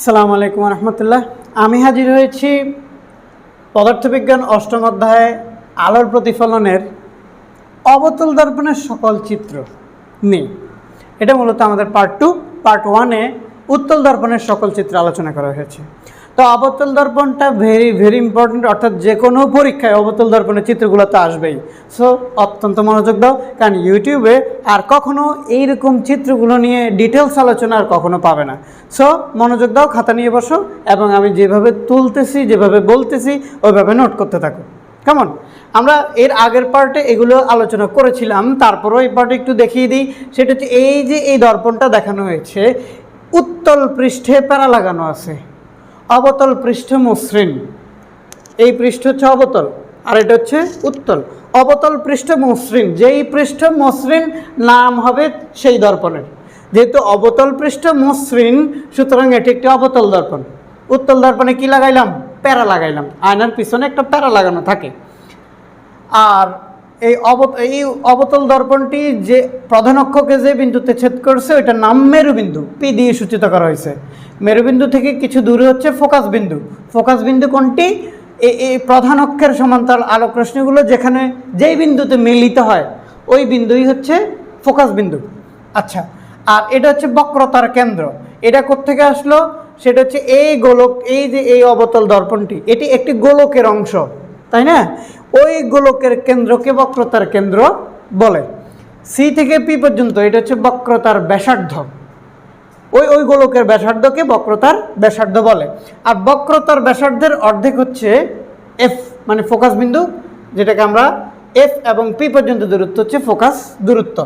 আসসালামু আলাইকুম রহমতুল্লাহ। আমি হাজির হয়েছি পদার্থবিজ্ঞান অষ্টম অধ্যায়ে আলোর প্রতিফলনের অবতল দর্পণের সকল চিত্র নেই এটা মূলত আমাদের পার্ট টু পার্ট ওয়ানে উত্তল দর্পণের সকল চিত্র আলোচনা করা হয়েছে। তো অবতল দর্পণটা ভেরি ভেরি ইম্পর্ট্যান্ট অর্থাৎ যে কোনো পরীক্ষায় অবতল দর্পণের চিত্রগুলো তো আসবেই। সো অত্যন্ত মনোযোগ দাও, কারণ ইউটিউবে আর কখনো এইরকম চিত্রগুলো নিয়ে ডিটেলস আলোচনা আর কখনো পাবে না। সো মনোযোগ দাও, খাতা নিয়ে বসো, এবং আমি যেভাবে তুলতেছি, যেভাবে বলতেছি, ওইভাবে নোট করতে থাকো। কেমন আমরা এর আগের পার্টে এগুলো আলোচনা করেছিলাম, তারপরও এই পার্টে একটু দেখিয়ে দিই। সেটা হচ্ছে এই যে এই দর্পণটা দেখানো হয়েছে, উত্তল পৃষ্ঠে প্যারা লাগানো আছে। অবতল পৃষ্ঠ মসৃণ। এই পৃষ্ঠ হচ্ছে অবতল, আর এটা হচ্ছে উত্তল। অবতল পৃষ্ঠ মসৃণ, যেই পৃষ্ঠ মসৃণ নাম হবে সেই দর্পণের। যেহেতু অবতল পৃষ্ঠ মসৃণ, সুতরাং এটি একটি অবতল দর্পণ। উত্তল দর্পণে কি লাগাইলাম? প্যারা লাগাইলাম। আয়নার পিছনে একটা প্যারা লাগানো থাকে। আর এই অবত, এই অবতল দর্পণটি যে প্রধান অক্ষকে যে বিন্দুতে ছেদ করছে, ওইটার নাম মেরুবিন্দু। পি দিয়ে সূচিত করা হয়েছে। মেরুবিন্দু থেকে কিছু দূরে হচ্ছে ফোকাস বিন্দু। ফোকাস বিন্দু কোনটি? এই প্রধান অক্ষের সমান্তরাল আলোক রশ্মিগুলো যেখানে যেই বিন্দুতে মিলিত হয়, ওই বিন্দুই হচ্ছে ফোকাস বিন্দু। আচ্ছা আর এটা হচ্ছে বক্রতার কেন্দ্র। এটা কোত্থেকে আসলো? সেটা হচ্ছে এই গোলক, এই যে এই অবতল দর্পণটি, এটি একটি গোলকের অংশ, তাই না? ওই গোলকের কেন্দ্রকে বক্রতার কেন্দ্র বলে। সি থেকে পি পর্যন্ত, এটা হচ্ছে বক্রতার ব্যাসার্ধ। ওই ওই গোলকের ব্যাসার্ধকে বক্রতার ব্যাসার্ধ বলে। আর বক্রতার ব্যাসার্ধের অর্ধেক হচ্ছে এফ মানে ফোকাস বিন্দু, যেটাকে আমরা এফ এবং পি পর্যন্ত দূরত্ব হচ্ছে ফোকাস দূরত্ব।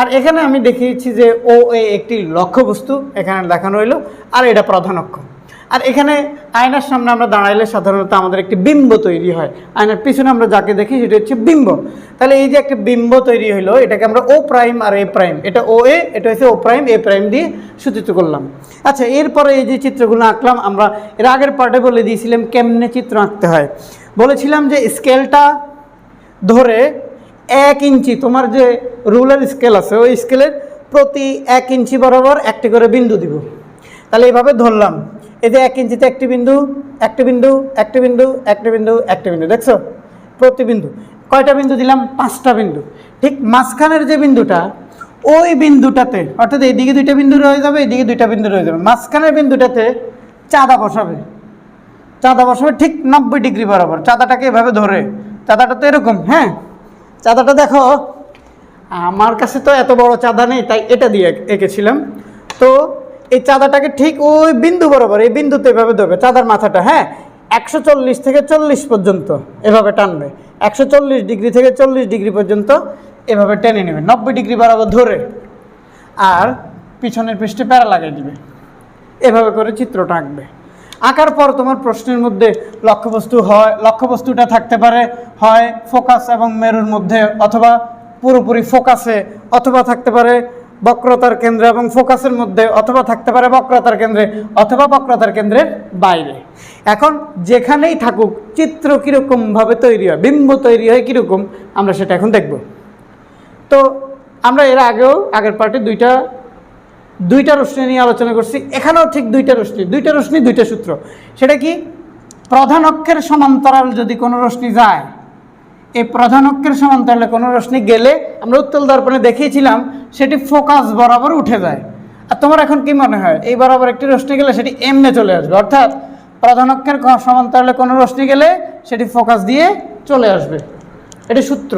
আর এখানে আমি দেখিয়েছি যে ও এ একটি লক্ষ্যবস্তু, এখানে দেখানো হইল, আর এটা প্রধান অক্ষ। আর এখানে আয়নার সামনে আমরা দাঁড়াইলে সাধারণত আমাদের একটি বিম্ব তৈরি হয়। আয়নার পিছনে আমরা যাকে দেখি সেটা হচ্ছে বিম্ব। তাহলে এই যে একটা বিম্ব তৈরি হলো এটাকে আমরা ও প্রাইম আর এ প্রাইম এটা ও এ এটা হচ্ছে ও প্রাইম এ প্রাইম দিয়ে সূচিত করলাম। আচ্ছা এরপরে এই যে চিত্রগুলো আঁকলাম, আমরা এর আগের পার্টে বলে দিয়েছিলাম কেমনে চিত্র আঁকতে হয়। বলেছিলাম যে স্কেলটা ধরে এক ইঞ্চি, তোমার যে রুলার স্কেল আছে, ওই স্কেলের প্রতি এক ইঞ্চি বরাবর একটি করে বিন্দু দিব। তাহলে এইভাবে ধরলাম। এই যে এক ইঞ্চিতে একটি বিন্দু একটি বিন্দু একটি বিন্দু একটি বিন্দু একটি বিন্দু, দেখছ? প্রতি বিন্দু। কয়টা বিন্দু দিলাম? পাঁচটা বিন্দু। ঠিক মাঝখানের যে বিন্দুটা, ওই বিন্দুটাতে, অর্থাৎ এইদিকে দুইটা বিন্দু রয়ে যাবে, এইদিকে দুইটা বিন্দু রয়ে যাবে। মাঝখানের বিন্দুটাতে চাঁদা বসাবে। চাঁদা বসাবে ঠিক নব্বই ডিগ্রি বরাবর। চাঁদাটাকে এভাবে ধরে। চাঁদাটা তো এরকম হ্যাঁ? চাঁদাটা দেখো, আমার কাছে তো এত বড় চাঁদা নেই, তাই এটা দিয়ে এঁকেছিলাম। তো এই চাঁদাটাকে ঠিক ওই বিন্দু বরাবর, এই বিন্দুতে এভাবে ধরবে, চাঁদার মাথাটা হ্যাঁ? একশো চল্লিশ থেকে চল্লিশ পর্যন্ত এভাবে টানবে, একশো চল্লিশ ডিগ্রি থেকে চল্লিশ ডিগ্রি পর্যন্ত এভাবে টেনে নেবে, নব্বই ডিগ্রি বরাবর ধরে, আর পিছনের পৃষ্ঠে প্যারা লাগিয়ে দিবে, এভাবে করে চিত্রটা আঁকবে আঁকার পর তোমার প্রশ্নের মধ্যে লক্ষ্যবস্তু হয়, লক্ষ্যবস্তুটা থাকতে পারে, হয় ফোকাস এবং মেরুর মধ্যে, অথবা পুরোপুরি ফোকাসে অথবা থাকতে পারে বক্রতার কেন্দ্রে এবং ফোকাসের মধ্যে অথবা থাকতে পারে বক্রতার কেন্দ্রে অথবা বক্রতার কেন্দ্রের বাইরে। এখন যেখানেই থাকুক, চিত্র কীরকমভাবে তৈরি হয়, বিম্ব তৈরি হয় কীরকম, আমরা সেটা এখন দেখব। তো আমরা এর আগেও, আগের পার্টে দুইটা দুইটা রশ্মি নিয়ে আলোচনা করছি। এখানেও ঠিক দুইটা রশ্মি দুইটা রশ্মি, দুইটা সূত্র। সেটা কি? প্রধান অক্ষের সমান্তরাল যদি কোনো রশ্মি যায়, এই প্রধান অক্ষের সমান্তরালে কোনো রশ্মি গেলে, আমরা উত্তল দর্পণে দেখিয়েছিলাম সেটি ফোকাস বরাবর উঠে যায়। আর তোমার এখন কি মনে হয়? এই বরাবর একটি রশ্মি গেলে সেটি এমনে চলে আসবে? অর্থাৎ প্রধান অক্ষের সমান্তরালে কোনো রশ্মি গেলে সেটি ফোকাস দিয়ে চলে আসবে। এটি সূত্র।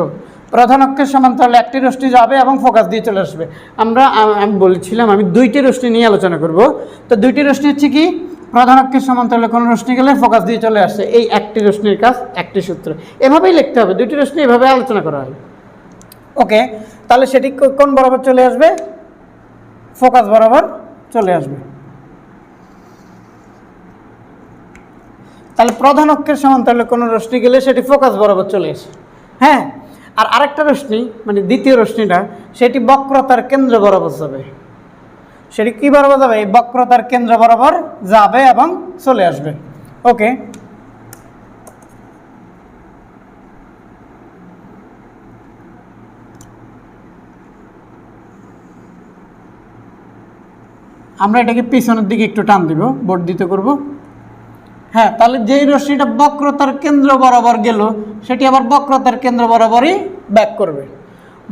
প্রধান অক্ষের সমান্তরালে একটি রশ্মি যাবে এবং ফোকাস দিয়ে চলে আসবে। আমরা আমি বলছিলাম, আমি দুইটি রশ্মি নিয়ে আলোচনা করব। তো দুইটি রশ্মি হচ্ছে কি? প্রধান অক্ষের সমান্তরালে কোনো রশ্মি গেলে ফোকাস দিয়ে চলে আসছে এই একটি রশ্মির কাজ, একটি সূত্র। এভাবেই লিখতে হবে। দুইটি রশ্মি এভাবে আলোচনা করা হয়। ওকে, তাহলে সেটি কোন বরাবর চলে আসবে? ফোকাস বরাবর চলে আসবে। তাহলে প্রধান অক্ষের সমান্তরালে কোনো রশ্মি গেলে সেটি ফোকাস বরাবর চলে আসে। হ্যাঁ আর আরেকটা রশ্মি মানে দ্বিতীয় রশ্মিটা, সেটি বক্রতার কেন্দ্র বরাবর যাবে। সেটি কী বরাবর যাবে? এই বক্রতার কেন্দ্র বরাবর যাবে এবং চলে আসবে। ওকে আমরা এটাকে পিছনের দিকে একটু টান দিব, বর্ধিত করব। হ্যাঁ তাহলে যেই রশ্মিটা বক্রতার কেন্দ্র বরাবর গেল, সেটি আবার বক্রতার কেন্দ্র বরাবরই ব্যাক করবে।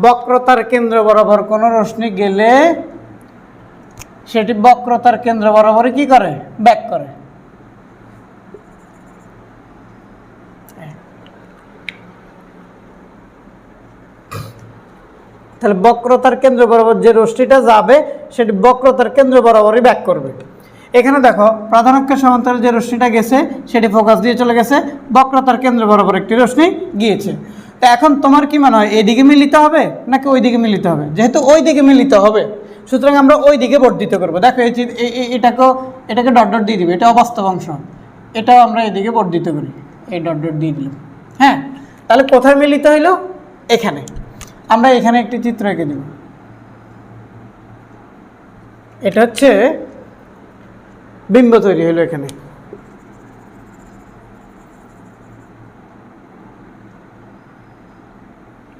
বক্রতার কেন্দ্র বরাবর কোনো রশ্মি গেলে সেটি বক্রতার কেন্দ্র বরাবরই কি করে? ব্যাক করে। তাহলে বক্রতার কেন্দ্র বরাবর যে রশ্মিটা যাবে, সেটি বক্রতার কেন্দ্র বরাবরই ব্যাক করবে। এখানে দেখো প্রাধানক্ষের সমান্তরাল যে রশ্মিটা গেছে, সেটি ফোকাস দিয়ে চলে গেছে, বক্রতার কেন্দ্র বরাবর একটি রশ্মি গিয়েছে। তো এখন তোমার কি মনে হয় এইদিকে মিলিত হবে নাকি ওই দিকে মিলিত হবে? যেহেতু ওই দিকে মিলিত হবে, সুতরাং আমরা ওই দিকে বর্ধিত করব। দেখো, এই- এটাকেও এটাকে ডট ডট দিয়ে দিবে এটা অবাস্তব অংশ। এটাও আমরা এদিকে বর্ধিত করি। এই ডট ডট দিয়ে দিলাম। হ্যাঁ তাহলে কোথায় মিলিত হইল? এখানে। আমরা এখানে একটি চিত্র এঁকে দিব এটা হচ্ছে বিম্ব তৈরি হলো এখানে।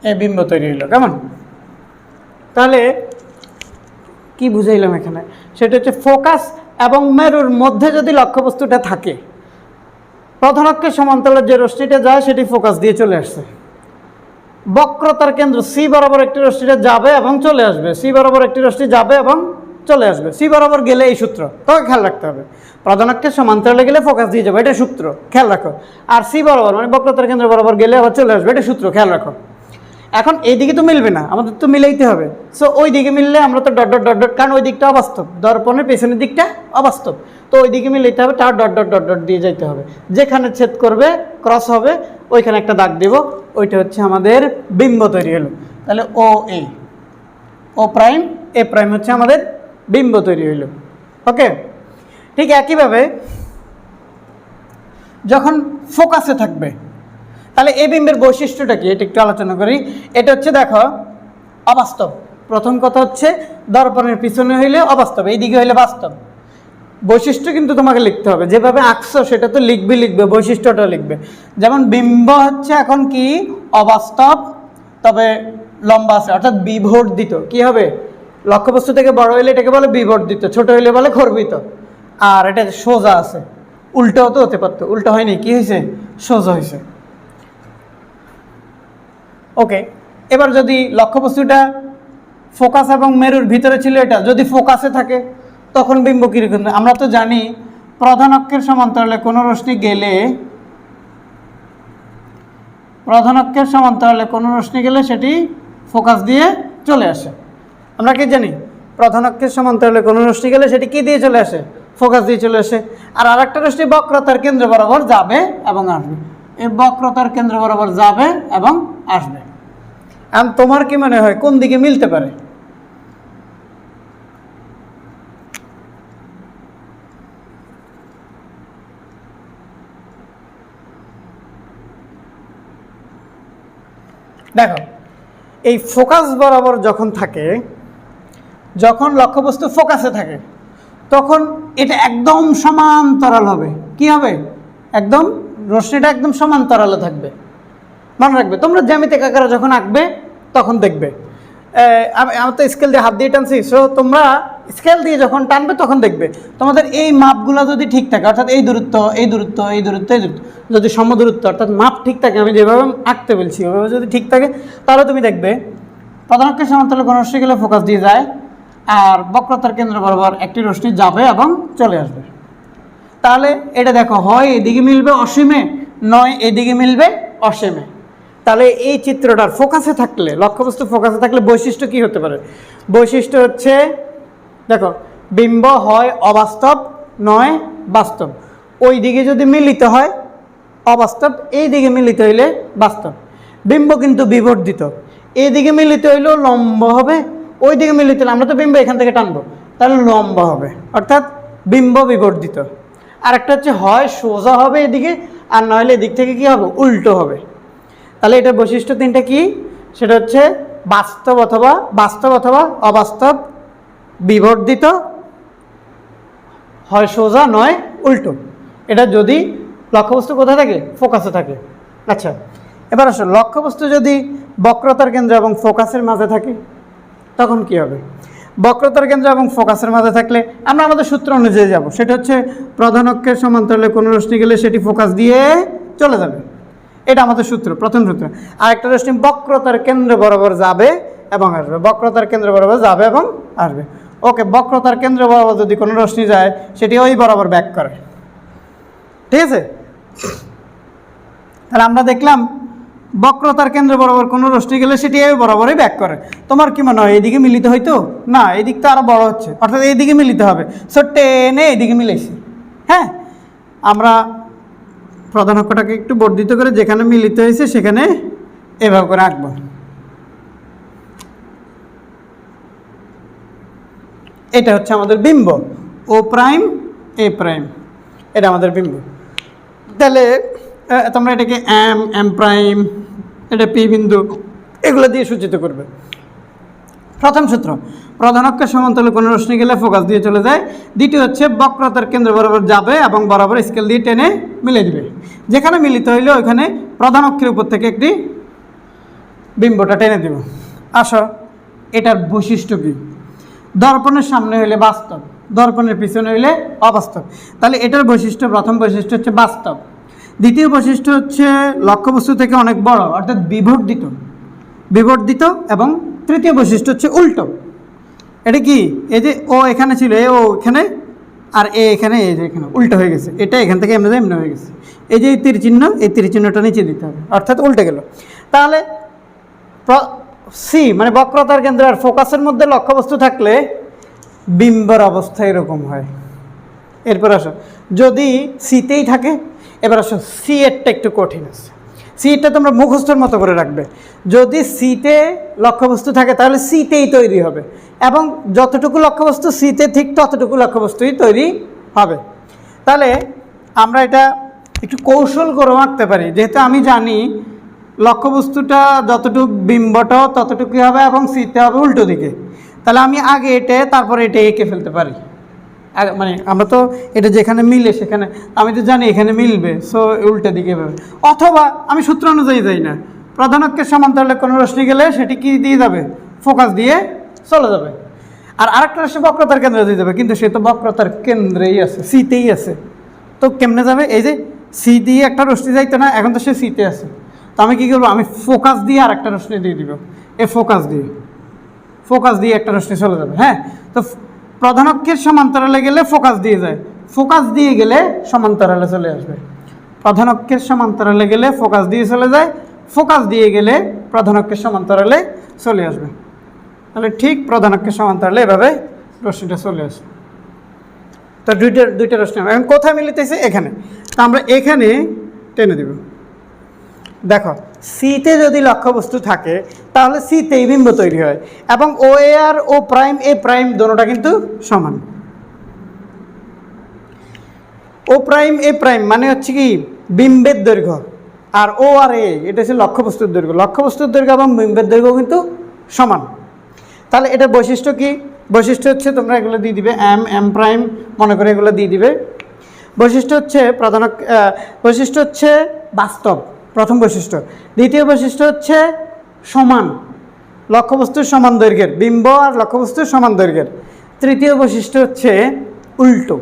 এই বিম্ব তৈরি হলো, কেমন? তাহলে কি বুঝাইলাম এখানে? সেটা হচ্ছে ফোকাস এবং মেরুর মধ্যে যদি লক্ষ্যবস্তুটা থাকে প্রধানক্ষের সমান্তরালের যে রশ্মিটা যায়, সেটি ফোকাস দিয়ে চলে আসছে। বক্রতার কেন্দ্র সি বরাবর একটি রশ্মিটা যাবে এবং চলে আসবে। সি বরাবর একটি রশ্মি যাবে এবং চলে আসবে। সি বরাবর গেলে এই সূত্র। তোকে খেয়াল রাখতে হবে। প্রধানক্ষের সমান্তরালে গেলে ফোকাস দিয়ে যাবে, এটা সূত্র। খেয়াল রাখো। আর সি বরাবর মানে বক্রতার কেন্দ্র বরাবর গেলে আবার চলে আসবে, এটা সূত্র। খেয়াল রাখো। এখন এই দিকে তো মিলবে না, আমাদের তো মিলাইতে হবে। সো ওই দিকে মিললে আমরা তো ডট ডট ডট ডট কারণ ওই দিকটা অবাস্তব। দর্পণের পেছনের দিকটা অবাস্তব। তো ওই দিকে মিলাইতে হবে, তার ডট ডট ডট ডট দিয়ে যাইতে হবে। যেখানে ছেদ করবে ক্রস হবে ওইখানে একটা দাগ দেব, ওইটা হচ্ছে আমাদের বিম্ব তৈরি হলো। তাহলে ও এ ও প্রাইম এ প্রাইম হচ্ছে আমাদের বিম্ব তৈরি হইল ওকে? ঠিক একইভাবে যখন ফোকাসে থাকবে, তাহলে এই বিম্বের বৈশিষ্ট্যটা কি? এটা একটু আলোচনা করি। এটা হচ্ছে দেখো, অবাস্তব। প্রথম কথা হচ্ছে, দর্পণের পিছনে হইলে অবাস্তব, এইদিকে হইলে বাস্তব। বৈশিষ্ট্য কিন্তু তোমাকে লিখতে হবে। যেভাবে আঁকছো সেটা তো লিখবে লিখবে, বৈশিষ্ট্যটা লিখবে। যেমন বিম্ব হচ্ছে এখন কি? অবাস্তব, তবে লম্বা আছে, অর্থাৎ বিবর্ধিত। কি হবে? লক্ষ্যবস্তু থেকে বড় হইলে এটাকে বলে বিবর্ধিত, ছোট হইলে বলে খর্বিত। আর এটা সোজা আছে। উল্টাও তো হতে পারতো, উল্টো হয়নি, কি হয়েছে সোজা হয়েছে ওকে, এবার যদি লক্ষ্যবস্তুটা ফোকাস এবং মেরুর ভিতরে ছিল এটা, যদি ফোকাসে থাকে তখন বিম্ব কীরকম আমরা তো জানি প্রধান অক্ষের সমান্তরালে কোনো রশ্মি গেলে, প্রধান অক্ষের সমান্তরালে কোনো রশ্মি গেলে সেটি ফোকাস দিয়ে চলে আসে। আমরা কি জানি? প্রধান অক্ষের সমান্তরালে কোনো রশ্মি গেলে সেটি কি দিয়ে চলে আসে? ফোকাস দিয়ে চলে আসে। আর আরেকটা রশ্মি বক্রতার কেন্দ্র বরাবর যাবে এবং আসবে। এই বক্রতার কেন্দ্র বরাবর যাবে এবং আসবে। এখন তোমার কি মনে হয় কোন দিকে মিলতে পারে দেখো এই ফোকাস বরাবর যখন থাকে, যখন লক্ষ্যবস্তু ফোকাসে থাকে, তখন এটা একদম সমান্তরাল হবে। কি হবে? একদম রশ্মিটা একদম সমান্তরালে থাকবে। মনে রাখবে, তোমরা জ্যামিতে আকারে যখন আঁকবে, তখন দেখবে। আমি আমার তো স্কেল দিয়ে হাত দিয়ে টানছি সো তোমরা স্কেল দিয়ে যখন টানবে, তখন দেখবে তোমাদের এই মাপগুলো যদি ঠিক থাকে, অর্থাৎ এই দূরত্ব এই দূরত্ব এই দূরত্ব এই দূরত্ব, যদি সমদূরত্ব, অর্থাৎ মাপ ঠিক থাকে, আমি যেভাবে আঁকতে বলছি, ওভাবে যদি ঠিক থাকে, তাহলে তুমি দেখবে প্রধানক্ষের সমান্তরালে কোনো রশ্মি গেলে ফোকাস দিয়ে যায়, আর বক্রতার কেন্দ্র বরাবর একটি রশ্মি যাবে এবং চলে আসবে। তাহলে এটা দেখো, হয় এদিকে মিলবে অসীমে, নয় এদিকে মিলবে অসীমে। তাহলে এই চিত্রটার ফোকাসে থাকলে, লক্ষ্যবস্তু ফোকাসে থাকলে বৈশিষ্ট্য কি হতে পারে? বৈশিষ্ট্য হচ্ছে দেখো, বিম্ব হয় অবাস্তব, নয় বাস্তব। ওই দিকে যদি মিলিত হয়, অবাস্তব এই দিকে মিলিত হইলে বাস্তব। বিম্ব কিন্তু বিবর্ধিত। এই দিকে মিলিত হইলেও লম্ব হবে ওই দিকে মিলিত হলে আমরা তো বিম্ব এখান থেকে টানবো, তাহলে লম্ব হবে। অর্থাৎ বিম্ব বিবর্ধিত। আর একটা হচ্ছে হয় সোজা হবে এদিকে, আর নইলে এদিক থেকে কি হবে? উল্টো হবে। তাহলে এটার বৈশিষ্ট্য তিনটা কি? সেটা হচ্ছে বাস্তব অথবা বাস্তব অথবা অবাস্তব। বিবর্ধিত হয় সোজা, নয় উল্টো। এটা যদি লক্ষ্যবস্তু কোথায় থাকে? ফোকাসে থাকে। আচ্ছা এবার আসো, লক্ষ্যবস্তু যদি বক্রতার কেন্দ্র এবং ফোকাসের মাঝে থাকে, তখন কি হবে? বক্রতার কেন্দ্র এবং ফোকাসের মাঝে থাকলে আমরা আমাদের সূত্র অনুযায়ী যাব। সেটা হচ্ছে প্রধান অক্ষের সমান্তরালে কোনো রশ্মি গেলে সেটি ফোকাস দিয়ে চলে যাবে। এটা আমাদের সূত্র, প্রথম সূত্র। আর একটা রশ্মি বক্রতার কেন্দ্র বরাবর যাবে এবং আসবে। বক্রতার কেন্দ্র বরাবর যাবে এবং আসবে। ওকে বক্রতার কেন্দ্র বরাবর যদি কোনো রশ্মি যায়, সেটি ওই বরাবর ব্যাক করে। ঠিক আছে? তাহলে আমরা দেখলাম, বক্রতার কেন্দ্র বরাবর কোনো রশ্মি গেলে সেটি এই বরাবরই ব্যাক করে। তোমার কি মনে হয়, এইদিকে মিলিত হইতো? না এদিক তো আরও বড় হচ্ছে। অর্থাৎ এইদিকে মিলিত হবে। সো টেনে এইদিকে মিলেছে হ্যাঁ? আমরা প্রধান অক্ষটাকে একটু বর্ধিত করে যেখানে মিলিত হয়েছে, সেখানে এভাবে করে আঁকবো। এটা হচ্ছে আমাদের বিম্ব। O prime, A prime. এটা আমাদের বিম্ব। তাহলে তোমরা এটাকে এম এম প্রাইম, এটা পি বিন্দু, এগুলো দিয়ে সূচিত করবে। প্রথম সূত্র, প্রধান অক্ষের সমান্তরালে কোনো রশ্মি গেলে ফোকাস দিয়ে চলে যায়। দ্বিতীয় হচ্ছে বক্রতার কেন্দ্র বরাবর যাবে এবং বরাবর স্কেল দিয়ে টেনে মিলে দিবে। যেখানে মিলিত হইলে ওইখানে প্রধান অক্ষের উপর থেকে একটি বিম্বটা টেনে দিব। আসো, এটার বৈশিষ্ট্য কী? দর্পণের সামনে হইলে বাস্তব, দর্পণের পিছনে হইলে অবাস্তব। তাহলে এটার বৈশিষ্ট্য, প্রথম বৈশিষ্ট্য হচ্ছে বাস্তব। দ্বিতীয় বৈশিষ্ট্য হচ্ছে লক্ষ্যবস্তু থেকে অনেক বড়, অর্থাৎ বিবর্ধিত বিবর্ধিত এবং তৃতীয় বৈশিষ্ট্য হচ্ছে উল্টো। এটা কি? এই যে ও এখানে ছিল, এ ও এখানে আর এ এখানে, এ যে এখানে, উল্টো হয়ে গেছে। এটা এখান থেকে এমনি এমনি হয়ে গেছে। এই যে এই তীর চিহ্ন এই তীর চিহ্নটা নিচে দিতে হবে, অর্থাৎ উল্টে গেল। তাহলে সি মানে বক্রতার কেন্দ্র আর ফোকাসের মধ্যে লক্ষ্যবস্তু থাকলে বিম্বর অবস্থা এরকম হয়। এরপর আসো, যদি সিতেই থাকে, এবার আসো, সি এরটা একটু কঠিন আছে। সিটা তোমরা মুখস্থর মতো করে রাখবে। যদি সিতে লক্ষ্যবস্তু থাকে, তাহলে সিতেই তৈরি হবে। এবং যতটুকু লক্ষ্যবস্তু সিতে ঠিক ততটুকু লক্ষ্যবস্তুই তৈরি হবে। তাহলে আমরা এটা একটু কৌশল করে আঁকতে পারি। যেহেতু আমি জানি লক্ষ্যবস্তুটা যতটুকু বিম্বটাও ততটুকুই হবে এবং সিতে হবে উল্টো দিকে। তাহলে আমি আগে এটে, তারপরে এটা এঁকে ফেলতে পারি। মানে আমরা তো এটা যেখানে মিলে সেখানে, আমি তো জানি এখানে মিলবে সো উল্টো দিকে হবে অথবা আমি সূত্র অনুযায়ী যাই না। প্রধান অক্ষের সমান্তরালে কোনো রশ্মি গেলে সেটি কি দিয়ে যাবে? ফোকাস দিয়ে চলে যাবে। আর আরেকটা রশ্মি বক্রতার কেন্দ্রে দিয়ে যাবে, কিন্তু সে তো বক্রতার কেন্দ্রেই আছে সিতেই আছে। তো কেমনে যাবে? এই যে সি দিয়ে একটা রশ্মি যাইতো না, এখন তো সে সিতে আছে। তো আমি কী করব? আমি ফোকাস দিয়ে আর একটা রশ্মি দিয়ে দিব। এ ফোকাস দিয়ে। ফোকাস দিয়ে একটা রশ্মি চলে যাবে হ্যাঁ? তো ফ- প্রধান অক্ষের সমান্তরালে গেলে ফোকাস দিয়ে যায়। ফোকাস দিয়ে গেলে সমান্তরালে চলে আসবে। প্রধান অক্ষের সমান্তরালে গেলে ফোকাস দিয়ে চলে যায়। ফোকাস দিয়ে গেলে প্রধান অক্ষের সমান্তরালে চলে আসবে। তাহলে ঠিক প্রধান অক্ষের সমান্তরালে এভাবে রশ্মিটা চলে আসবে। তো দুইটা দুইটা রশ্মি এখন কোথায় মিলিতেছে? এখানে। তো আমরা এখানে টেনে দেব। দেখো সিতে যদি লক্ষ্যবস্তু থাকে, তাহলে সিতেই বিম্ব তৈরি হয় এবং ও এ আর ও প্রাইম এ প্রাইম দোনোটা কিন্তু সমান। ও প্রাইম এ প্রাইম মানে হচ্ছে কি? বিম্বের দৈর্ঘ্য। আর ও আর এ এটা হচ্ছে লক্ষ্যবস্তুর দৈর্ঘ্য। লক্ষ্যবস্তুর দৈর্ঘ্য এবং বিম্বের দৈর্ঘ্য কিন্তু সমান। তাহলে এটার বৈশিষ্ট্য কি? বৈশিষ্ট্য হচ্ছে তোমরা এগুলো দিয়ে দিবে এম এম প্রাইম মনে করে এগুলো দিয়ে দিবে। বৈশিষ্ট্য হচ্ছে, প্রধান বৈশিষ্ট্য হচ্ছে বাস্তব। প্রথম বৈশিষ্ট্য। দ্বিতীয় বৈশিষ্ট্য হচ্ছে সমান, লক্ষ্যবস্তুর সমান দৈর্ঘ্যের, বিম্ব আর লক্ষ্যবস্তুর সমান দৈর্ঘ্যের। তৃতীয় বৈশিষ্ট্য হচ্ছে উল্টো।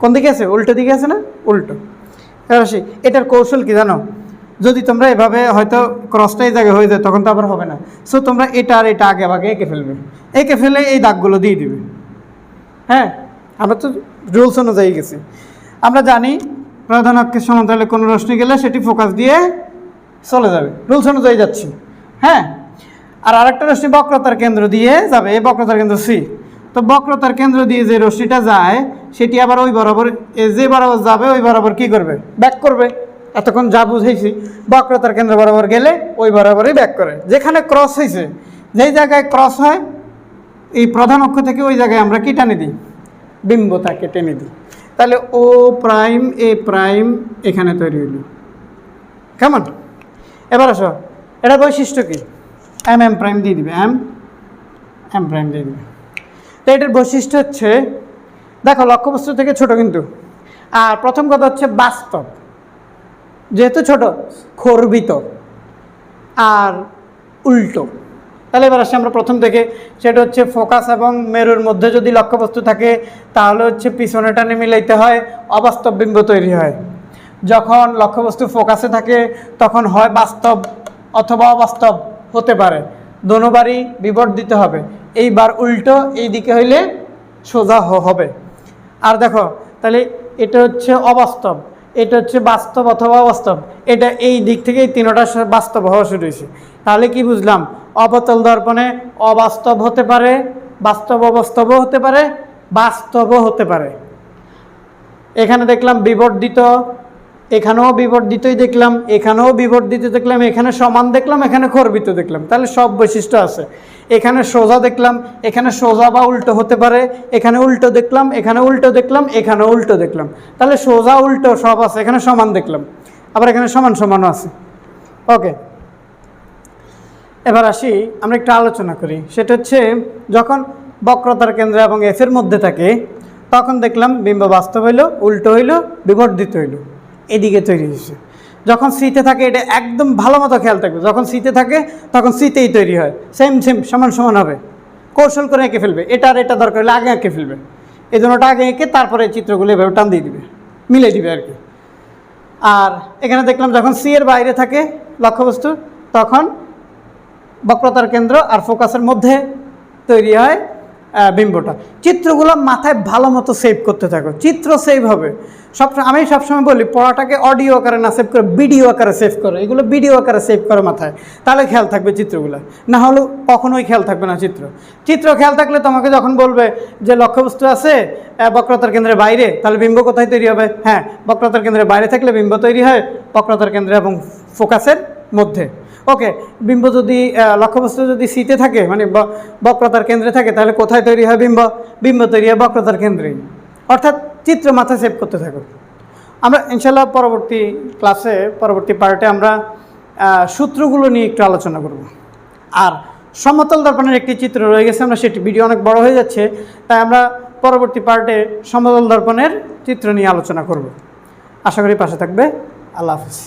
কোন দিকে আছে? উল্টো দিকে আছে না? উল্টো। এবার আসি, এটার কৌশল কি জানো? যদি তোমরা এভাবে হয়তো ক্রসটাই জায়গায় হয়ে যায়, তখন তো আবার হবে না। সো তোমরা এটা আর এটা আগে আগে এঁকে ফেলবে। এঁকে ফেলে এই দাগগুলো দিয়ে দিবে। হ্যাঁ? আমরা তো রুলস অনুযায়ী গেছি। আমরা জানি প্রধান অক্ষের সমান্তরালে কোনো রশ্মি গেলে সেটি ফোকাস দিয়ে চলে যাবে। রুলস অনুযায়ী যাচ্ছি। হ্যাঁ? আর আরেকটা রশ্মি বক্রতার কেন্দ্র দিয়ে যাবে, এই বক্রতার কেন্দ্র সি। তো বক্রতার কেন্দ্র দিয়ে যে রশ্মিটা যায়, সেটি আবার ওই বরাবর যে বরাবর যাবে, ওই বরাবর কি করবে? ব্যাক করবে। এতক্ষণ যা বুঝেছি, বক্রতার কেন্দ্র বরাবর গেলে ওই বরাবরই ব্যাক করে। যেখানে ক্রস হয়েছে যেই জায়গায় ক্রস হয়, এই প্রধান অক্ষ থেকে ওই জায়গায় আমরা কি টানে দিই? বিম্ব তাকে টেনে দিই। তাহলে ও প্রাইম এ প্রাইম এখানে তৈরি হইল। কেমন এবার আসো। এটা বৈশিষ্ট্য কি? এম এম প্রাইম দিয়ে দিবে। এম এম প্রাইম দিয়ে দিবে। তো এটার বৈশিষ্ট্য হচ্ছে, দেখো লক্ষ্যবস্তু থেকে ছোট কিন্তু। আর প্রথম কথা হচ্ছে বাস্তব। যেহেতু ছোট, খর্বিত। আর উল্টো। তাহলে এবার আসি আমরা প্রথম থেকে। সেটা হচ্ছে ফোকাস এবং মেরুর মধ্যে যদি লক্ষ্যবস্তু থাকে, তাহলে হচ্ছে পিছনে টানে মিলাইতে হয়, অবাস্তব বিম্ব তৈরি হয়। যখন লক্ষ্যবস্তু ফোকাসে থাকে, তখন হয় বাস্তব অথবা অবাস্তব হতে পারে। দোনোবারই দিতে হবে। এইবার উল্টো, এই দিকে হইলে সোজা হবে। আর দেখো, তাহলে এটা হচ্ছে অবাস্তব, এটা হচ্ছে বাস্তব অথবা অবাস্তব, এটা এই দিক থেকেই তিনোটা বাস্তব হওয়া শুরু হয়েছে। তাহলে কি বুঝলাম? অবতল দর্পণে অবাস্তব হতে পারে, বাস্তব অবাস্তবও হতে পারে, বাস্তবও হতে পারে। এখানে দেখলাম বিবর্ধিত, এখানেও বিবর্ধিতই দেখলাম, এখানেও বিবর্ধিত দেখলাম, এখানে সমান দেখলাম, এখানে খর্বিত দেখলাম। তাহলে সব বৈশিষ্ট্য আছে। এখানে সোজা দেখলাম, এখানে সোজা বা উল্টো হতে পারে, এখানে উল্টো দেখলাম, এখানে উল্টো দেখলাম এখানে উল্টো দেখলাম। তাহলে সোজা, উল্টো সব আছে, এখানে সমান দেখলাম। আবার এখানে সমান সমানও আছে। ওকে। এবার আসি, আমরা একটু আলোচনা করি। সেটা হচ্ছে, যখন বক্রতার কেন্দ্র এবং এফের মধ্যে থাকে, তখন দেখলাম বিম্ব বাস্তব হইল, উল্টো হইল, বিবর্ধিত হইল। এদিকে তৈরি হয়েছে। যখন সিতে থাকে, এটা একদম ভালো মতো খেয়াল থাকবে। যখন সিতে থাকে, তখন সিতেই তৈরি হয়। সেম সেম সমান সমান হবে। কৌশল করে এঁকে ফেলবে। এটা আর এটা দরকার হলে আগে এঁকে ফেলবে। এই জন্য ওটা আগে এঁকে তারপরে চিত্রগুলো এভাবে টান দিয়ে দিবে। মিলে দিবে আর কি। আর এখানে দেখলাম, যখন সি এর বাইরে থাকে লক্ষ্যবস্তু, তখন বক্রতার কেন্দ্র আর ফোকাসের মধ্যে তৈরি হয় বিম্বটা। চিত্রগুলো মাথায় ভালো মতো সেভ করতে থাকো। চিত্র সেভ হবে। সব আমি সবসময় বলি, পড়াটাকে অডিও আকারে না সেভ করে ভিডিও আকারে সেভ করো। এগুলো ভিডিও আকারে সেভ করো মাথায়। তাহলে খেয়াল থাকবে চিত্রগুলো। না হলে কখনোই খেয়াল থাকবে না চিত্র। চিত্র খেয়াল থাকলে তোমাকে যখন বলবে যে লক্ষ্যবস্তু আছে বক্রতার কেন্দ্রের বাইরে, তাহলে বিম্ব কোথায় তৈরি হবে? হ্যাঁ বক্রতার কেন্দ্রের বাইরে থাকলে বিম্ব তৈরি হয় বক্রতার কেন্দ্রে এবং ফোকাসের মধ্যে। ওকে, বিম্ব যদি লক্ষ্যবস্তু যদি সিতে থাকে মানে বক্রতার কেন্দ্রে থাকে, তাহলে কোথায় তৈরি হয় বিম্ব? বিম্ব তৈরি হয় বক্রতার কেন্দ্রে। অর্থাৎ চিত্র মাথায় সেভ করতে থাকো। আমরা ইনশাল্লাহ পরবর্তী ক্লাসে পরবর্তী পার্টে আমরা সূত্রগুলো নিয়ে একটু আলোচনা করব। আর সমতল দর্পণের একটি চিত্র রয়ে গেছে, আমরা সেটি ভিডিও অনেক বড় হয়ে যাচ্ছে, তাই আমরা পরবর্তী পার্টে সমতল দর্পণের চিত্র নিয়ে আলোচনা করব। আশা করি পাশে থাকবে। আল্লাহ হাফিজ।